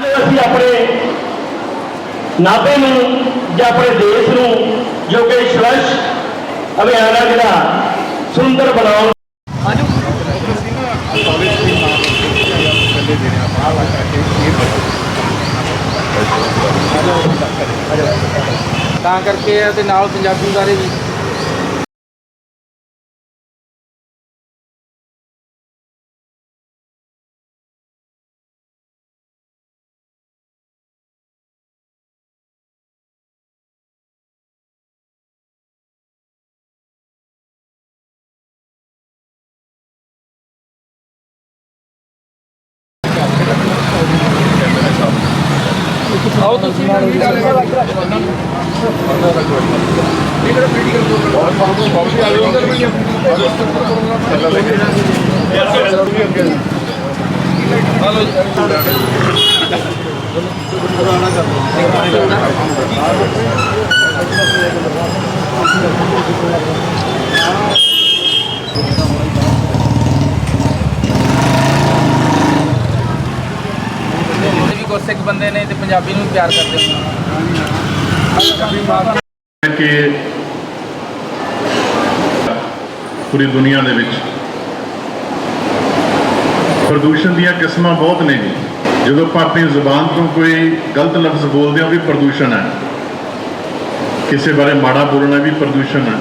ਅਸੀਂ ਆਪਣੇ ਨਾਭੇ ਨੂੰ ਜਾਂ ਆਪਣੇ ਦੇਸ਼ ਨੂੰ ਜੋ ਕਿ ਸਵੱਛ ਅਭਿਆਨ ਹੈ ਜਿਹੜਾ ਸੁੰਦਰ ਬਣਾਉਣ ਤਾਂ ਕਰਕੇ ਇਹਦੇ ਨਾਲ ਪੰਜਾਬੀ ਬਾਰੇ ਵੀ ਆਓ ਤੁਸੀਂ ਇਹ ਵੀ ਗੁਰਸਿੱਖ ਬੰਦੇ ਨੇ ਤੇ ਪੰਜਾਬੀ ਨੂੰ ਪਿਆਰ ਕਰਦੇ ਨੇ। ਕਿ ਪੂਰੀ ਦੁਨੀਆ ਦੇ ਵਿੱਚ ਪ੍ਰਦੂਸ਼ਣ ਦੀਆਂ ਕਿਸਮਾਂ ਬਹੁਤ ਨੇ ਜੀ। ਜਦੋਂ ਆਪਾਂ ਆਪਣੀ ਜ਼ੁਬਾਨ ਤੋਂ ਕੋਈ ਗਲਤ ਲਫ਼ਜ਼ ਬੋਲਦੇ ਹਾਂ ਵੀ ਪ੍ਰਦੂਸ਼ਣ ਹੈ। ਕਿਸੇ ਬਾਰੇ ਮਾੜਾ ਬੋਲਣਾ ਵੀ ਪ੍ਰਦੂਸ਼ਣ ਹੈ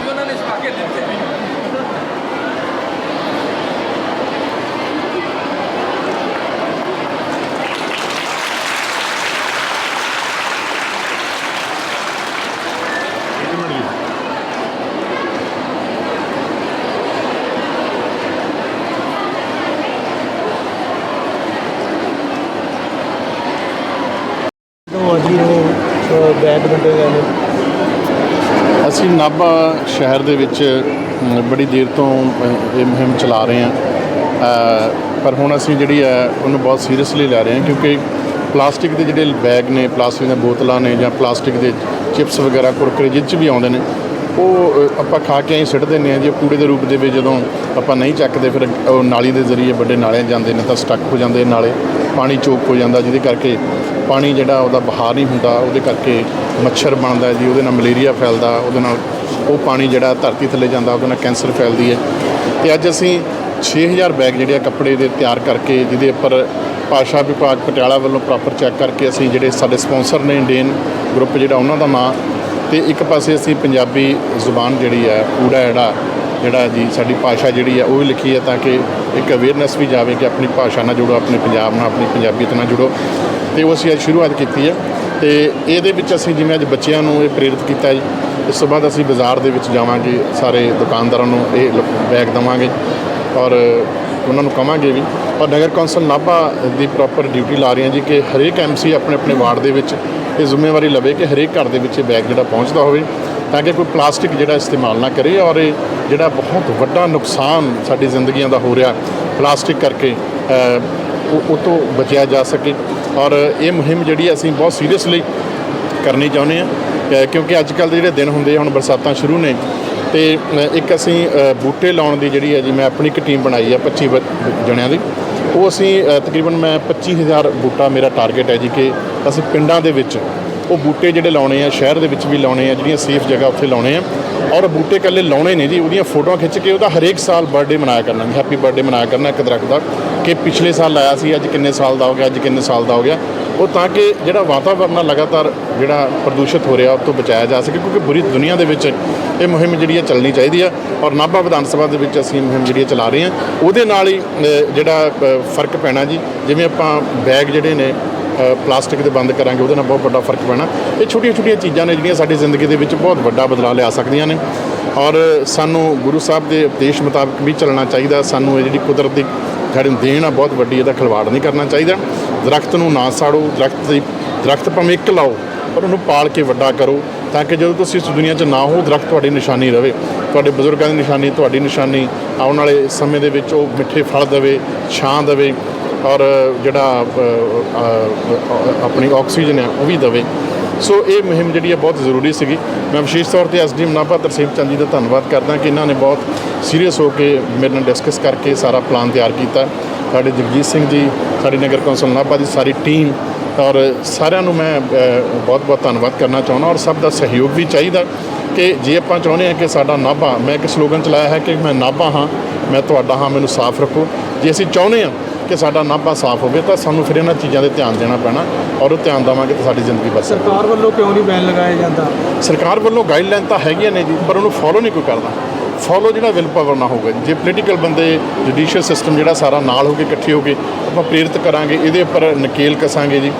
ਉਹਨਾਂ ਨੇ ਛਪਾ ਕੇ ਦਿੱਤੇ ਜੀ ਉਹ ਵੰਡੇ ਗਏ ਨੇ ਅਸੀਂ ਨਾਭਾ ਸ਼ਹਿਰ ਦੇ ਵਿੱਚ ਬੜੀ ਦੇਰ ਤੋਂ ਇਹ ਮੁਹਿੰਮ ਚਲਾ ਰਹੇ ਹਾਂ। ਪਰ ਹੁਣ ਅਸੀਂ ਜਿਹੜੀ ਹੈ, ਉਹਨੂੰ ਬਹੁਤ ਸੀਰੀਅਸਲੀ ਲੈ ਰਹੇ ਹਾਂ ਕਿਉਂਕਿ ਪਲਾਸਟਿਕ ਦੇ ਜਿਹੜੇ ਬੈਗ ਨੇ, ਪਲਾਸਟਿਕ ਦੀਆਂ ਬੋਤਲਾਂ ਨੇ ਜਾਂ ਪਲਾਸਟਿਕ ਦੇ ਚਿਪਸ ਵਗੈਰਾ, ਕੁਰਕਰੇ, ਜਿਹ 'ਚ ਵੀ ਆਉਂਦੇ ਨੇ ਉਹ ਆਪਾਂ ਖਾ ਕੇ ਐਂ ਸਿੱਟ ਦਿੰਦੇ ਹਾਂ ਜੇ ਕੂੜੇ ਦੇ ਰੂਪ ਦੇ ਵਿੱਚ ਜਦੋਂ ਆਪਾਂ ਨਹੀਂ ਚੱਕਦੇ, ਫਿਰ ਉਹ ਨਾਲੀ ਦੇ ਜ਼ਰੀਏ ਵੱਡੇ ਨਾਲਿਆਂ ਜਾਂਦੇ ਨੇ ਤਾਂ ਸਟਕ ਹੋ ਜਾਂਦੇ ਨਾਲੇ, ਪਾਣੀ ਚੋਕ ਹੋ ਜਾਂਦਾ ਜਿਹਦੇ ਕਰਕੇ ਪਾਣੀ ਜਿਹੜਾ ਉਹਦਾ ਬਹਾਰ ਨਹੀਂ ਹੁੰਦਾ, ਉਹਦੇ ਕਰਕੇ ਮੱਛਰ ਬਣਦਾ ਜੀ, ਉਹਦੇ ਨਾਲ ਮਲੇਰੀਆ ਫੈਲਦਾ, ਉਹਦੇ ਨਾਲ ਉਹ ਪਾਣੀ ਜਿਹੜਾ ਧਰਤੀ ਥੱਲੇ ਜਾਂਦਾ, ਉਹਦੇ ਨਾਲ ਕੈਂਸਰ ਫੈਲਦੀ ਹੈ। ਤੇ ਅੱਜ ਅਸੀਂ 6000 ਬੈਗ ਜਿਹੜੇ ਆ ਕੱਪੜੇ ਦੇ ਤਿਆਰ ਕਰਕੇ, ਜਿਹਦੇ ਉੱਪਰ ਭਾਸ਼ਾ ਵਿਭਾਗ ਪਟਿਆਲਾ ਵੱਲੋਂ ਪ੍ਰੋਪਰ ਚੈੱਕ ਕਰਕੇ ਅਸੀਂ ਜਿਹੜੇ ਸਾਡੇ ਸਪਾਂਸਰ ਨੇ ਇੰਡੀਅਨ ਗਰੁੱਪ ਜਿਹੜਾ ਉਹਨਾਂ ਦਾ ਨਾਂ ਤੇ ਇੱਕ ਪਾਸੇ ਅਸੀਂ ਪੰਜਾਬੀ ਜ਼ੁਬਾਨ ਜਿਹੜੀ ਹੈ ਕੂੜਾ ਜਿਹੜਾ ਜਿਹੜਾ ਜੀ ਸਾਡੀ ਭਾਸ਼ਾ ਜਿਹੜੀ ਹੈ, ਉਹ ਵੀ ਲਿਖੀ ਹੈ ਤਾਂ ਕਿ ਇੱਕ ਅਵੇਅਰਨੈਸ ਵੀ ਜਾਵੇ ਕਿ ਆਪਣੀ ਭਾਸ਼ਾ ਨਾਲ ਜੁੜੋ, ਆਪਣੇ ਪੰਜਾਬ ਨਾਲ, ਆਪਣੀ ਪੰਜਾਬੀਅਤ ਨਾਲ ਜੁੜੋ। ਤੇ ਉਹ ਅਸੀਂ ਅੱਜ ਸ਼ੁਰੂਆਤ ਕੀਤੀ ਹੈ। ਤੇ ਇਹਦੇ ਵਿੱਚ ਅਸੀਂ ਜਿਵੇਂ ਅੱਜ ਬੱਚਿਆਂ ਨੂੰ ਇਹ ਪ੍ਰੇਰਿਤ ਕੀਤਾ ਜੀ, ਇਸ ਤੋਂ ਬਾਅਦ ਅਸੀਂ ਬਾਜ਼ਾਰ ਦੇ ਵਿੱਚ ਜਾਵਾਂਗੇ, ਸਾਰੇ ਦੁਕਾਨਦਾਰਾਂ ਨੂੰ ਇਹ ਬੈਗ ਦੇਵਾਂਗੇ ਔਰ ਉਹਨਾਂ ਨੂੰ ਕਵਾਂਗੇ ਵੀ। ਔਰ ਨਗਰ ਕੌਂਸਲ ਨਾਭਾ ਦੀ ਪ੍ਰੋਪਰ ਡਿਊਟੀ ਲਾ ਰਹੀ ਹੈ ਜੀ ਕਿ ਹਰੇਕ ਐਮਸੀ ਆਪਣੇ ਆਪਣੇ ਵਾਰਡ ਦੇ ਵਿੱਚ ਇਹ ਜ਼ਿੰਮੇਵਾਰੀ ਲਵੇ ਕਿ ਹਰੇਕ ਘਰ ਦੇ ਵਿੱਚ ਇਹ ਬੈਗ ਜਿਹੜਾ ਪਹੁੰਚਦਾ ਹੋਵੇ ਤਾਂ ਕਿ ਕੋਈ ਪਲਾਸਟਿਕ ਜਿਹੜਾ ਇਸਤੇਮਾਲ ਨਾ ਕਰੇ ਔਰ ਇਹ ਜਿਹੜਾ ਬਹੁਤ ਵੱਡਾ ਨੁਕਸਾਨ ਸਾਡੀ ਜ਼ਿੰਦਗੀਆਂ ਦਾ ਹੋ ਰਿਹਾ ਪਲਾਸਟਿਕ ਕਰਕੇ ਉਹ ਤੋਂ ਬਚਿਆ ਜਾ ਸਕੇ। ਔਰ ਇਹ ਮੁਹਿੰਮ ਜਿਹੜੀ ਅਸੀਂ ਬਹੁਤ ਸੀਰੀਅਸਲੀ ਕਰਨੀ ਚਾਹੁੰਦੇ ਆ ਕਿਉਂਕਿ ਅੱਜ ਕੱਲ੍ਹ ਦੇ ਜਿਹੜੇ ਦਿਨ ਹੁੰਦੇ ਆ, ਹੁਣ ਬਰਸਾਤਾਂ ਸ਼ੁਰੂ ਨੇ ਤੇ ਇੱਕ ਅਸੀਂ ਬੂਟੇ ਲਾਉਣ ਦੀ ਜਿਹੜੀ ਹੈ ਜੀ ਮੈਂ ਆਪਣੀ ਇੱਕ ਟੀਮ ਬਣਾਈ ਹੈ 25 ਬ- ਜਣਿਆਂ ਦੀ। ਉਹ ਅਸੀਂ ਤਕਰੀਬਨ ਮੈਂ 25000 ਬੂਟਾ ਮੇਰਾ ਟਾਰਗੇਟ ਹੈ ਜੀ ਕਿ ਅਸੀਂ ਪਿੰਡਾਂ ਦੇ ਵਿੱਚ ਉਹ ਬੂਟੇ ਜਿਹੜੇ ਲਾਉਣੇ ਆ, ਸ਼ਹਿਰ ਦੇ ਵਿੱਚ ਵੀ ਲਾਉਣੇ ਆ, ਜਿਹੜੀਆਂ ਸੇਫ ਜਗ੍ਹਾ ਉੱਥੇ ਲਾਉਣੇ ਆ। ਔਰ ਬੂਟੇ ਇਕੱਲੇ ਲਾਉਣੇ ਨੇ ਜੀ, ਉਹਦੀਆਂ ਫੋਟੋਆਂ ਖਿੱਚ ਕੇ ਉਹਦਾ ਹਰੇਕ ਸਾਲ ਬਰਥਡੇ ਮਨਾਇਆ ਕਰਨਾ ਹੈਪੀ ਬਰਥਡੇ ਮਨਾਇਆ ਕਰਨਾ ਇੱਕ ਦਰਖਤ ਦਾ, ਕਿ ਪਿਛਲੇ ਸਾਲ ਲਾਇਆ ਸੀ, ਅੱਜ ਕਿੰਨੇ ਸਾਲ ਦਾ ਹੋ ਗਿਆ, ਅੱਜ ਕਿੰਨੇ ਸਾਲ ਦਾ ਹੋ ਗਿਆ। ਉਹ ਤਾਂ ਕਿ ਜਿਹੜਾ ਵਾਤਾਵਰਨ ਆ, ਲਗਾਤਾਰ ਜਿਹੜਾ ਪ੍ਰਦੂਸ਼ਿਤ ਹੋ ਰਿਹਾ, ਉਹ ਤੋਂ ਬਚਾਇਆ ਜਾ ਸਕੇ, ਕਿਉਂਕਿ ਪੂਰੀ ਦੁਨੀਆ ਦੇ ਵਿੱਚ ਇਹ ਮੁਹਿੰਮ ਜਿਹੜੀ ਹੈ ਚੱਲਣੀ ਚਾਹੀਦੀ ਆ। ਔਰ ਨਾਭਾ ਵਿਧਾਨ ਸਭਾ ਦੇ ਵਿੱਚ ਅਸੀਂ ਮੁਹਿੰਮ ਜਿਹੜੀ ਹੈ ਚਲਾ ਰਹੇ ਹਾਂ ਉਹਦੇ ਨਾਲ ਹੀ ਜਿਹੜਾ ਫ਼ਰਕ ਪੈਣਾ ਜੀ, ਜਿਵੇਂ ਆਪਾਂ ਬੈਗ ਜਿਹੜੇ ਨੇ ਪਲਾਸਟਿਕ ਦੇ ਬੰਦ ਕਰਾਂਗੇ, ਉਹਦੇ ਨਾਲ ਬਹੁਤ ਵੱਡਾ ਫ਼ਰਕ ਪੈਣਾ। ਇਹ ਛੋਟੀਆਂ ਛੋਟੀਆਂ ਚੀਜ਼ਾਂ ਨੇ, ਜਿਹੜੀਆਂ ਸਾਡੀ ਜ਼ਿੰਦਗੀ ਦੇ ਵਿੱਚ ਬਹੁਤ ਵੱਡਾ ਬਦਲਾਅ ਲਿਆ ਸਕਦੀਆਂ ਨੇ। ਔਰ ਸਾਨੂੰ ਗੁਰੂ ਸਾਹਿਬ ਦੇ ਉਪਦੇਸ਼ ਮੁਤਾਬਕ ਵੀ ਚੱਲਣਾ ਚਾਹੀਦਾ। ਸਾਨੂੰ ਇਹ ਜਿਹੜੀ ਕੁਦਰਤ ਦੀ ਸਾਡੀ ਦੇਣ ਆ, ਬਹੁਤ ਵੱਡੀ ਇਹਦਾ ਖਿਲਵਾੜ ਨਹੀਂ ਕਰਨਾ ਚਾਹੀਦਾ। ਦਰਖਤ ਨੂੰ ਨਾ ਸਾੜੋ, ਦਰਖਤ ਦੀ, ਦਰਖਤ ਭਾਵੇਂ ਇੱਕ ਲਾਓ, ਪਰ ਉਹਨੂੰ ਪਾਲ ਕੇ ਵੱਡਾ ਕਰੋ, ਤਾਂ ਕਿ ਜਦੋਂ ਤੁਸੀਂ ਇਸ ਦੁਨੀਆ 'ਚ ਨਾ ਹੋ, ਦਰਖਤ ਤੁਹਾਡੀ ਨਿਸ਼ਾਨੀ ਰਵੇ। ਤੁਹਾਡੇ ਬਜ਼ੁਰਗਾਂ ਦੀ ਨਿਸ਼ਾਨੀ, ਤੁਹਾਡੀ ਨਿਸ਼ਾਨੀ ਆਉਣ ਵਾਲੇ ਸਮੇਂ ਦੇ ਵਿੱਚ ਉਹ ਮਿੱਠੇ ਫਲ ਦੇਵੇ, ਛਾਂ ਦੇਵੇ। ਔਰ ਜਿਹੜਾ ਆਪਣੀ ਆਕਸੀਜਨ ਹੈ, ਉਹ ਵੀ ਦੇਵੇ। ਸੋ ਇਹ ਮੁਹਿੰਮ ਜਿਹੜੀ ਹੈ ਬਹੁਤ ਜ਼ਰੂਰੀ ਸੀਗੀ। ਮੈਂ ਵਿਸ਼ੇਸ਼ ਤੌਰ ਤੇ ਐਸਡੀਐਮ ਨਾਭਾ ਤਰਸੇਮ ਚੰਦ ਜੀ ਦਾ ਧੰਨਵਾਦ ਕਰਦਾ ਕਿ ਇਹਨਾਂ ਨੇ ਬਹੁਤ ਸੀਰੀਅਸ ਹੋ ਕੇ ਮੇਰੇ ਨਾਲ ਡਿਸਕਸ ਕਰਕੇ ਸਾਰਾ ਪਲਾਨ ਤਿਆਰ ਕੀਤਾ। ਸਾਡੇ ਜਗਜੀਤ ਸਿੰਘ ਜੀ, ਸਾਡੀ ਨਗਰ ਕੌਂਸਲ ਨਾਭਾ ਦੀ ਸਾਰੀ ਟੀਮ ਔਰ ਸਾਰਿਆਂ ਨੂੰ ਮੈਂ ਬਹੁਤ ਬਹੁਤ ਧੰਨਵਾਦ ਕਰਨਾ ਚਾਹੁੰਦਾ ਔਰ ਸਭ ਦਾ ਸਹਿਯੋਗ ਵੀ ਚਾਹੀਦਾ ਕਿ ਜੇ ਆਪਾਂ ਚਾਹੁੰਦੇ ਹਾਂ ਕਿ ਸਾਡਾ ਨਾਭਾ, ਮੈਂ ਇੱਕ ਸਲੋਗਨ ਚਲਾਇਆ ਹੈ ਕਿ ਮੈਂ ਨਾਭਾ ਹਾਂ, ਮੈਂ ਤੁਹਾਡਾ ਹਾਂ, ਮੈਨੂੰ ਸਾਫ਼ ਰੱਖੋ। ਜੇ ਅਸੀਂ ਚਾਹੁੰਦੇ ਹਾਂ ਕਿ ਸਾਡਾ ਨਾਭਾ ਸਾਫ਼ ਹੋਵੇ ਤਾਂ ਸਾਨੂੰ ਫਿਰ ਇਹਨਾਂ ਚੀਜ਼ਾਂ 'ਤੇ ਧਿਆਨ ਦੇਣਾ ਪੈਣਾ ਔਰ ਉਹ ਧਿਆਨ ਦੇਵਾਂਗੇ ਤਾਂ ਸਾਡੀ ਜ਼ਿੰਦਗੀ ਬਚ ਸਕਦੀ ਸਰਕਾਰ ਵੱਲੋਂ ਕਿਉਂ ਨਹੀਂ ਬੈਨ ਲਗਾਇਆ ਜਾਂਦਾ? ਸਰਕਾਰ ਵੱਲੋਂ ਗਾਈਡਲਾਈਨ ਤਾਂ ਹੈਗੀਆਂ ਨੇ ਜੀ ਪਰ ਉਹਨੂੰ ਫੋਲੋ ਨਹੀਂ ਕੋਈ ਕਰਦਾ। ਫੋਲੋ ਜਿਹੜਾ ਵਿਲ ਪਾਵਰ ਨਾ ਹੋਊਗਾ ਜੀ। ਪੋਲੀਟੀਕਲ ਬੰਦੇ ਜੁਡੀਸ਼ੀਅਲ ਸਿਸਟਮ ਜਿਹੜਾ ਸਾਰਾ ਨਾਲ ਹੋ ਕੇ ਇਕੱਠੇ ਹੋ ਕੇ ਆਪਾਂ ਪ੍ਰੇਰਿਤ ਕਰਾਂਗੇ ਇਹਦੇ ਉੱਪਰ ਨਕੇਲ ਕਸਾਂਗੇ ਜੀ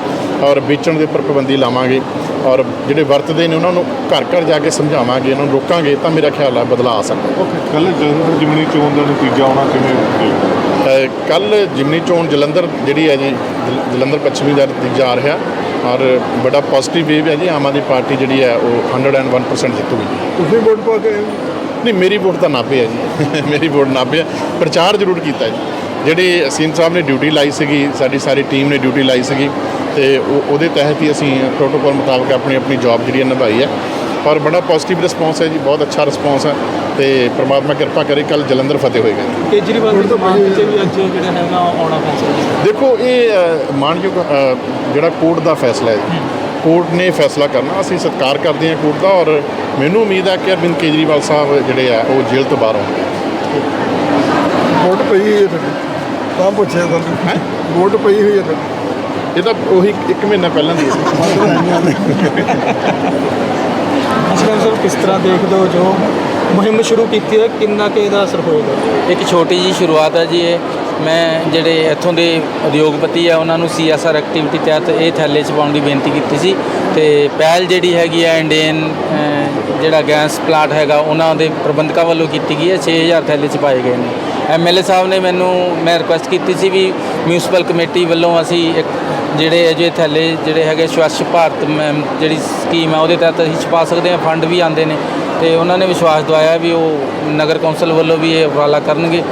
ਔਰ ਵੇਚਣ ਦੇ ਉੱਪਰ ਪਾਬੰਦੀ ਲਾਵਾਂਗੇ ਔਰ ਜਿਹੜੇ ਵਰਤਦੇ ਨੇ ਉਹਨਾਂ ਨੂੰ ਘਰ ਘਰ ਜਾ ਕੇ ਸਮਝਾਵਾਂਗੇ ਇਹਨਾਂ ਨੂੰ ਰੋਕਾਂਗੇ ਤਾਂ ਮੇਰਾ ਖਿਆਲ ਹੈ ਬਦਲਾਅ ਆ ਸਕਦਾ ਕੱਲ ਜਲੰਧਰ ਜਿਮਨੀ ਚੋਣ ਦਾ ਨਤੀਜਾ ਆਉਣਾ ਕਿਵੇਂ? ਕੱਲ ਜਿਮਨੀ ਚੋਣ ਜਲੰਧਰ ਜਿਹੜੀ ਹੈ ਜੀ ਜਲ- ਜਲੰਧਰ ਪੱਛਮੀ ਦਾ ਨਤੀਜਾ ਆ ਰਿਹਾ ਔਰ ਬੜਾ ਪੋਜ਼ਿਟਿਵ ਵੇਵ ਹੈ ਜੀ ਆਮ ਆਦਮੀ ਪਾਰਟੀ ਜਿਹੜੀ ਹੈ ਉਹ 101% ਜਿੱਤੂਗੀ ਤੁਸੀਂ ਵੋਟ ਪਾ ਕੇ ਨਹੀਂ, ਮੇਰੀ ਵੋਟ ਤਾਂ ਨਾਭੇ ਹੈ ਜੀ। ਮੇਰੀ ਵੋਟ ਨਾਭੇ ਹੈ ਪ੍ਰਚਾਰ ਜ਼ਰੂਰ ਕੀਤਾ ਜੀ। ਜਿਹੜੀ ਅਸੀਮ ਸਾਹਿਬ ਨੇ ਡਿਊਟੀ ਲਾਈ ਸੀਗੀ, ਸਾਡੀ ਸਾਰੀ ਟੀਮ ਨੇ ਡਿਊਟੀ ਲਾਈ ਸੀਗੀ, ਤੇ ਉਹਦੇ ਤਹਿਤ ਹੀ ਅਸੀਂ ਪ੍ਰੋਟੋਕੋਲ ਮੁਤਾਬਕ ਆਪਣੀ ਆਪਣੀ ਜੌਬ ਜਿਹੜੀ ਹੈ ਨਿਭਾਈ ਹੈ। ਔਰ ਬੜਾ ਪੋਜ਼ਿਟਿਵ ਰਿਸਪੌਂਸ ਹੈ ਜੀ ਬਹੁਤ ਅੱਛਾ ਰਿਸਪੌਂਸ ਹੈ ਤੇ ਪ੍ਰਮਾਤਮਾ ਕਿਰਪਾ ਕਰੇ ਕੱਲ ਜਲੰਧਰ ਫਤਿਹ ਹੋਏਗਾ ਕੇਜਰੀਵਾਲ ਦੀ ਜ਼ਮਾਨਤ ਤੇ ਵੀ ਅੱਜ ਜਿਹੜਾ ਹੈਗਾ ਆਉਣਾ ਫੈਸਲਾ ਦੇਖੋ ਇਹ ਅ, ਜਿਹੜਾ ਕੋਰਟ ਦਾ ਫੈਸਲਾ ਹੈ ਜੀ। ਕੋਰਟ ਨੇ ਫੈਸਲਾ ਕਰਨਾ ਅਸੀਂ ਸਤਿਕਾਰ ਕਰਦੇ ਹਾਂ ਕੋਰਟ ਦਾ ਔਰ ਮੈਨੂੰ ਉਮੀਦ ਹੈ ਕਿ ਅਰਵਿੰਦ ਕੇਜਰੀਵਾਲ ਸਾਹਿਬ ਜਿਹੜੇ ਆ ਉਹ ਜੇਲ੍ਹ ਤੋਂ ਬਾਹਰ ਆਉਣਗੇ। ਵੋਟ ਪਈ ਹੋਈ ਹੈ ਤੁਹਾਡੀ? ਤਾਂ ਪੁੱਛਿਆ ਤੁਹਾਨੂੰ। ਹੈਂ? ਵੋਟ ਪਈ ਹੋਈ ਹੈ ਇਹ ਤਾਂ ਉਹੀ ਇੱਕ ਮਹੀਨਾ ਪਹਿਲਾਂ ਦੀ ਹੈ। ਕਿਸ ਤਰ੍ਹਾਂ ਦੇਖਦੇ ਹੋ ਜੋ ਮੁਹਿੰਮ ਸ਼ੁਰੂ ਕੀਤੀ ਹੈ ਕਿੰਨਾ ਕੁ ਇਹਦਾ ਅਸਰ ਹੋਏਗਾ। ਇੱਕ ਛੋਟੀ ਜੀ ਸ਼ੁਰੂਆਤ ਹੈ ਜੀ ਇਹ। ਮੈਂ ਜਿਹੜੇ ਇੱਥੋਂ ਦੇ ਉਦਯੋਗਪਤੀ ਆ ਉਹਨਾਂ ਨੂੰ ਸੀਐਸਆਰ ਐਕਟੀਵਿਟੀ ਤਹਿਤ ਇਹ ਥੈਲੇ 'ਚ ਪਾਉਣ ਦੀ ਬੇਨਤੀ ਕੀਤੀ ਸੀ। ਤੇ ਪਹਿਲ ਜਿਹੜੀ ਹੈਗੀ ਆ ਇੰਡੀਅਨ ਅਹ, ਜਿਹੜਾ ਗੈਸ ਪਲਾਂਟ ਹੈਗਾ ਉਹਨਾਂ ਦੇ ਪ੍ਰਬੰਧਕਾਂ ਵੱਲੋਂ ਕੀਤੀ ਗਈ ਹੈ। 6000 ਥੈਲੇ 'ਚ ਪਾਏ ਗਏ ਨੇ। ਐਮਐਲਏ ਸਾਹਿਬ ਨੇ ਮੈਨੂੰ, ਮੈਂ ਰਿਕੁਐਸਟ ਕੀਤੀ ਸੀ ਵੀ ਮਿਊਨਿਸਪਲ ਕਮੇਟੀ ਵੱਲੋਂ ਅਸੀਂ ਇੱਕ ਜਿਹੜੇ ਅਜੇ ਥੈਲੇ ਜਿਹੜੇ ਹੈਗੇ ਸਵੱਛ ਭਾਰਤ ਮ- ਜਿਹੜੀ ਸਕੀਮ ਆ, ਉਹਦੇ ਤਹਿਤ ਅਸੀਂ ਛਪਾ ਸਕਦੇ ਹਾਂ, ਫੰਡ ਵੀ ਆਉਂਦੇ ਨੇ। ਤੇ ਉਹਨਾਂ ਨੇ ਵਿਸ਼ਵਾਸ ਦਵਾਇਆ ਵੀ ਉਹ ਨਗਰ ਕੌਂਸਲ ਵੱਲੋਂ ਵੀ ਇਹ ਉਪਰਾਲਾ ਕਰਨਗੇ।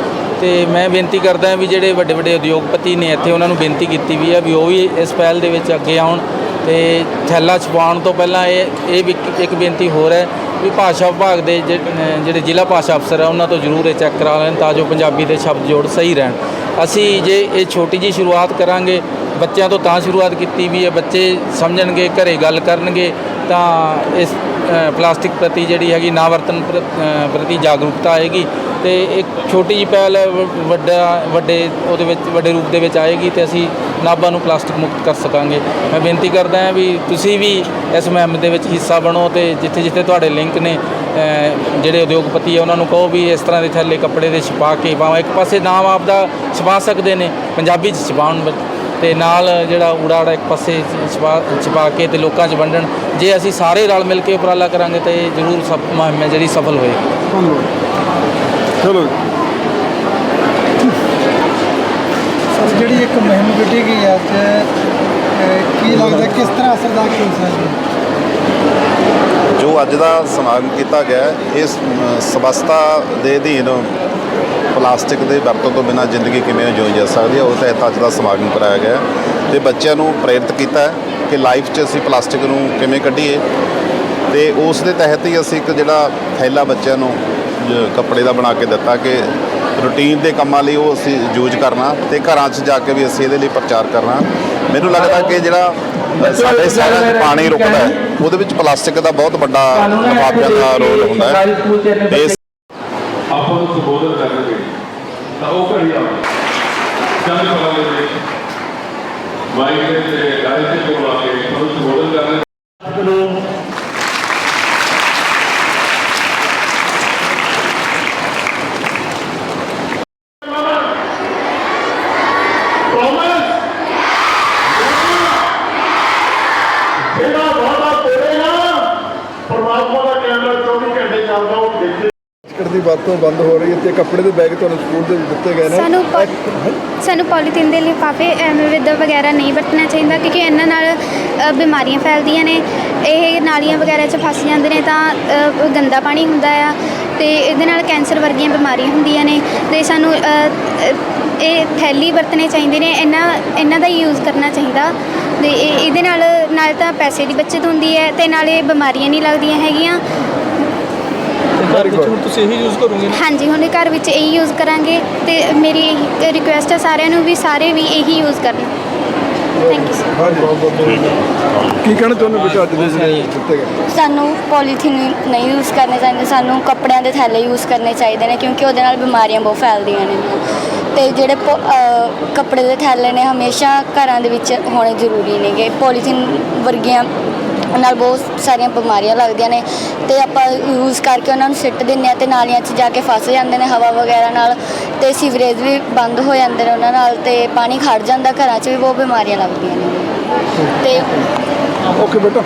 ਤੇ ਮੈਂ ਬੇਨਤੀ ਕਰਦਾ ਵੀ ਜਿਹੜੇ ਵੱਡੇ ਵੱਡੇ ਉਦਯੋਗਪਤੀ ਨੇ ਇੱਥੇ, ਉਹਨਾਂ ਨੂੰ ਬੇਨਤੀ ਕੀਤੀ ਵੀ ਹੈ ਵੀ ਉਹ ਵੀ ਇਸ ਪਹਿਲ ਦੇ ਵਿੱਚ ਅੱਗੇ ਆਉਣ। ਤੇ ਥੈਲਾ ਛਪਾਉਣ ਤੋਂ ਪਹਿਲਾਂ ਇਹ ਇਹ ਵੀ ਇੱਕ ਬੇਨਤੀ ਹੋਰ ਹੈ ਵੀ ਭਾਸ਼ਾ ਵਿਭਾਗ ਦੇ ਜਿਹੜੇ ਜ਼ਿਲ੍ਹਾ ਭਾਸ਼ਾ ਅਫਸਰ ਆ, ਉਹਨਾਂ ਤੋਂ ਜ਼ਰੂਰ ਇਹ ਚੈੱਕ ਕਰਾ ਲੈਣ ਤਾਂ ਜੋ ਪੰਜਾਬੀ ਦੇ ਸ਼ਬਦ ਜੋੜ ਸਹੀ ਰਹਿਣ। ਅਸੀਂ ਜੇ ਇਹ ਛੋਟੀ ਜੀ ਸ਼ੁਰੂਆਤ ਕਰਾਂਗੇ, ਬੱਚਿਆਂ ਤੋਂ ਤਾਂ ਸ਼ੁਰੂਆਤ ਕੀਤੀ ਵੀ ਹੈ, ਬੱਚੇ ਸਮਝਣਗੇ, ਘਰੇ ਗੱਲ ਕਰਨਗੇ ਤਾਂ ਇਸ ਪਲਾਸਟਿਕ ਪ੍ਰਤੀ ਜਿਹੜੀ ਹੈਗੀ ਨਾ ਵਰਤਨ ਪ੍ਰ- ਪ੍ਰਤੀ ਜਾਗਰੂਕਤਾ ਆਏਗੀ ਤੇ ਇੱਕ ਛੋਟੀ ਜਿਹੀ ਪਹਿਲ ਵ- ਵੱਡਾ, ਵੱਡੇ ਉਹਦੇ ਵਿੱਚ, ਵੱਡੇ ਰੂਪ ਦੇ ਵਿੱਚ ਆਏਗੀ ਤੇ ਅਸੀਂ ਨਾਭਾ ਨੂੰ ਪਲਾਸਟਿਕ ਮੁਕਤ ਕਰ ਸਕਾਂਗੇ। ਮੈਂ ਬੇਨਤੀ ਕਰਦਾ ਹਾਂ ਵੀ ਤੁਸੀਂ ਵੀ ਇਸ ਮੁਹਿੰਮ ਦੇ ਵਿੱਚ ਹਿੱਸਾ ਬਣੋ ਤੇ ਜਿੱਥੇ ਜਿੱਥੇ ਤੁਹਾਡੇ ਲਿੰਕ ਨੇ ਜਿਹੜੇ ਉਦਯੋਗਪਤੀ ਆ, ਉਹਨਾਂ ਨੂੰ ਕਹੋ ਵੀ ਇਸ ਤਰ੍ਹਾਂ ਦੇ ਥੱਲੇ ਕੱਪੜੇ ਦੇ ਛਪਾ ਕੇ ਭਾਵੇਂ ਇੱਕ ਪਾਸੇ ਨਾਮ ਆਪਦਾ ਛਪਾ ਸਕਦੇ ਨੇ, ਪੰਜਾਬੀ 'ਚ ਛਪਾਉਣ ਬ- ਤੇ ਨਾਲ ਜਿਹੜਾ ਊੜਾੜਾ ਇੱਕ ਪਾਸੇ ਛਪਾ ਛਪਾ ਕੇ ਤੇ ਲੋਕਾਂ 'ਚ ਵੰਡਣ ਜੇ ਅਸੀਂ ਸਾਰੇ ਰਲ ਮਿਲ ਕੇ ਉਪਰਾਲਾ ਕਰਾਂਗੇ ਤੇ ਇਹ ਜ਼ਰੂਰ ਸਫ ਮੁਹਿੰਮ ਹੈ ਜਿਹੜੀ ਸਫਲ ਹੋਏਗੀ ਚਲੋ। ਸਰ ਜਿਹੜੀ ਇੱਕ ਮੁਹਿੰਮ ਕੱਢੀ ਗਈ ਹੈ ਅੱਜ ਕੀ ਲੱਗਦਾ ਕਿਸ ਤਰ੍ਹਾਂ ਅਸਰਦਾਰ ਹੋ? ਸਕਦੀ ਜੋ ਅੱਜ ਦਾ ਸਮਾਗਮ ਕੀਤਾ ਗਿਆ ਇਸ ਸਵਸਥਾ ਦੇ ਅਧੀਨ ਪਲਾਸਟਿਕ ਦੇ ਵਰਤੋਂ ਤੋਂ ਬਿਨਾਂ ਜ਼ਿੰਦਗੀ ਕਿਵੇਂ ਜਿਉਈ ਜਾ ਸਕਦੀ ਹੈ ਉਹ ਤਹਿਤ ਅੱਜ ਦਾ ਸਮਾਗਮ ਕਰਾਇਆ ਗਿਆ ਤੇ ਬੱਚਿਆਂ ਨੂੰ ਪ੍ਰੇਰਿਤ ਕੀਤਾ ਕਿ ਲਾਈਫ 'ਚ ਅਸੀਂ ਪਲਾਸਟਿਕ ਨੂੰ ਕਿਵੇਂ ਕੱਢੀਏ। ਤੇ ਉਸ ਦੇ ਤਹਿਤ ਹੀ ਅਸੀਂ ਇੱਕ ਜਿਹੜਾ ਥੈਲਾ ਬੱਚਿਆਂ ਨੂੰ ਕੱਪੜੇ ਦਾ ਬਣਾ ਕੇ ਦਿੱਤਾ ਕਿ ਰੂਟੀਨ ਦੇ ਕੰਮਾਂ ਲਈ ਉਹ ਅਸੀਂ ਯੂਜ਼ ਕਰਨਾ ਤੇ ਘਰਾਂ 'ਚ ਜਾ ਕੇ ਵੀ ਅਸੀਂ ਇਹਦੇ ਲਈ ਪ੍ਰਚਾਰ ਕਰਨਾ। ਮੈਨੂੰ ਲੱਗਦਾ ਕਿ ਜਿਹੜਾ ਸਾਡੇ ਸ਼ਹਿਰਾਂ 'ਚ ਪਾਣੀ ਰੁਕਦਾ ਹੈ ਉਹਦੇ ਵਿੱਚ ਪਲਾਸਟਿਕ ਦਾ ਬਹੁਤ ਵੱਡਾ ਲਿਫਾਫਿਆਂ ਦਾ ਰੋਲ ਹੁੰਦਾ ਹੈ। ਆਪਾਂ ਨੂੰ ਸੰਬੋਧਨ ਕਰਨਗੇ ਤਾਂ ਉਹ ਘੜੀ ਆ ਚੰਦ ਕਰਾਂਗੇ ਦੇ ਮਾਈਕ ਦੇ ਤੇ ਲਾਈਵ ਤੇ ਕੋਲ ਆ ਕੇ ਤੁਹਾਨੂੰ ਸੰਬੋਧਨ ਕਰਨਗੇ ਨੂੰ ਜਿਹੜਾ ਵਾਦਾ ਤੋੜੇਗਾ ਪਰਮਾਤਮਾ ਦਾ ਕੈਮਰਾ 24 ਦੀ ਵਰਤੋਂ ਬੰਦ ਹੋ ਰਹੀ ਹੈ ਤੇ ਕੱਪੜੇ ਦੇ ਬੈਗ ਤੁਹਾਨੂੰ ਸਕੂਲ ਦੇ ਵਿੱਚ ਦਿੱਤੇ ਗਏ ਨੇ। ਸਾਨੂੰ ਪ- ਸਾਨੂੰ ਪੋਲੀਥੀਨ ਦੇ ਲਿਫਾਫੇ ਐਵੇਂ ਵਿਦ ਵਗੈਰਾ ਨਹੀਂ ਵਰਤਣਾ ਚਾਹੀਦਾ ਕਿਉਂਕਿ ਇਹਨਾਂ ਨਾਲ ਅ, ਬਿਮਾਰੀਆਂ ਫੈਲਦੀਆਂ ਨੇ। ਇਹ ਨਾਲੀਆਂ ਵਗੈਰਾ 'ਚ ਫਸ ਜਾਂਦੇ ਨੇ ਤਾਂ ਅ, ਗੰਦਾ ਪਾਣੀ ਹੁੰਦਾ ਆ ਤੇ ਇਹਦੇ ਨਾਲ ਕੈਂਸਰ ਵਰਗੀਆਂ ਬਿਮਾਰੀਆਂ ਹੁੰਦੀਆਂ ਨੇ ਤੇ ਸਾਨੂੰ ਅ, ਅ, ਇਹ ਥੈਲੀ ਵਰਤਣੇ ਚਾਹੀਦੇ ਨੇ। ਇਹਨਾਂ ਇਹਨਾਂ ਦਾ ਯੂਜ਼ ਕਰਨਾ ਚਾਹੀਦਾ ਤੇ ਇਹ- ਇਹਦੇ ਨਾਲ ਨਾਲ ਤਾਂ ਪੈਸੇ ਦੀ ਬਚਤ ਹੁੰਦੀ ਹੈ ਤੇ ਨਾਲੇ ਬਿਮਾਰੀਆਂ ਨਹੀਂ ਲੱਗਦੀਆਂ ਹੈਗੀਆਂ। ਘਰ ਵਿੱਚ ਹੁਣ ਤੁਸੀਂ ਇਹੀ ਯੂਜ਼ ਕਰੋਗੇ ਨਾ? ਹਾਂਜੀ ਹੁਣ ਘਰ ਵਿੱਚ ਇਹੀ ਯੂਜ਼ ਕਰਾਂਗੇ ਤੇ ਮੇਰੀ ਰਿਕੁਐਸਟ ਹੈ ਸਾਰਿਆਂ ਨੂੰ ਵੀ ਸਾਰੇ ਵੀ ਇਹੀ ਯੂਜ਼ ਕਰਨ। ਥੈਂਕ ਯੂ ਸਰ ਕੀ ਕਹਿਣਾ ਚਾਹੁੰਦੇ ਬੇਟਾ ਅੱਜ ਦੇ ਜਿਹੜੇ ਦਿੱਤੇ ਗਏ? ਸਾਨੂੰ ਪੋਲੀਥੀਨ ਨਹੀਂ ਯੂਜ਼ ਕਰਨੇ ਚਾਹੀਦੇ ਸਾਨੂੰ ਕੱਪੜਿਆਂ ਦੇ ਥੈਲੇ ਯੂਜ਼ ਕਰਨੇ ਚਾਹੀਦੇ ਨੇ ਕਿਉਂਕਿ ਉਹਦੇ ਨਾਲ ਬਿਮਾਰੀਆਂ ਬਹੁਤ ਫੈਲਦੀਆਂ ਨੇ। ਤੇ ਜਿਹੜੇ ਪੋ- ਅਹ ਕੱਪੜੇ ਦੇ ਥੈਲੇ ਨੇ ਹਮੇਸ਼ਾ ਘਰਾਂ ਦੇ ਵਿੱਚ ਹੋਣੇ ਜ਼ਰੂਰੀ ਨੇਗੇ। ਪੋਲੀਥੀਨ ਵਰਗੀਆਂ ਨਾਲ ਬਹੁਤ ਸਾਰੀਆਂ ਬਿਮਾਰੀਆਂ ਲੱਗਦੀਆਂ ਨੇ ਤੇ ਆਪਾਂ ਯੂਜ਼ ਕਰਕੇ ਉਹਨਾਂ ਨੂੰ ਸਿੱਟ ਦਿੰਦੇ ਆ ਤੇ ਨਾਲੀਆਂ 'ਚ ਜਾ ਕੇ ਫਸ ਜਾਂਦੇ ਨੇ ਹਵਾ ਵਗੈਰਾ ਨਾਲ ਤੇ ਸੀਵਰੇਜ ਵੀ ਬੰਦ ਹੋ ਜਾਂਦੇ ਨੇ ਉਹਨਾਂ ਨਾਲ ਤੇ ਪਾਣੀ ਖੜ ਜਾਂਦਾ ਘਰਾਂ 'ਚ ਵੀ ਬਹੁਤ ਬਿਮਾਰੀਆਂ ਲੱਗਦੀਆਂ ਨੇ। ਤੇ ਓਕੇ ਬੇਟਾ।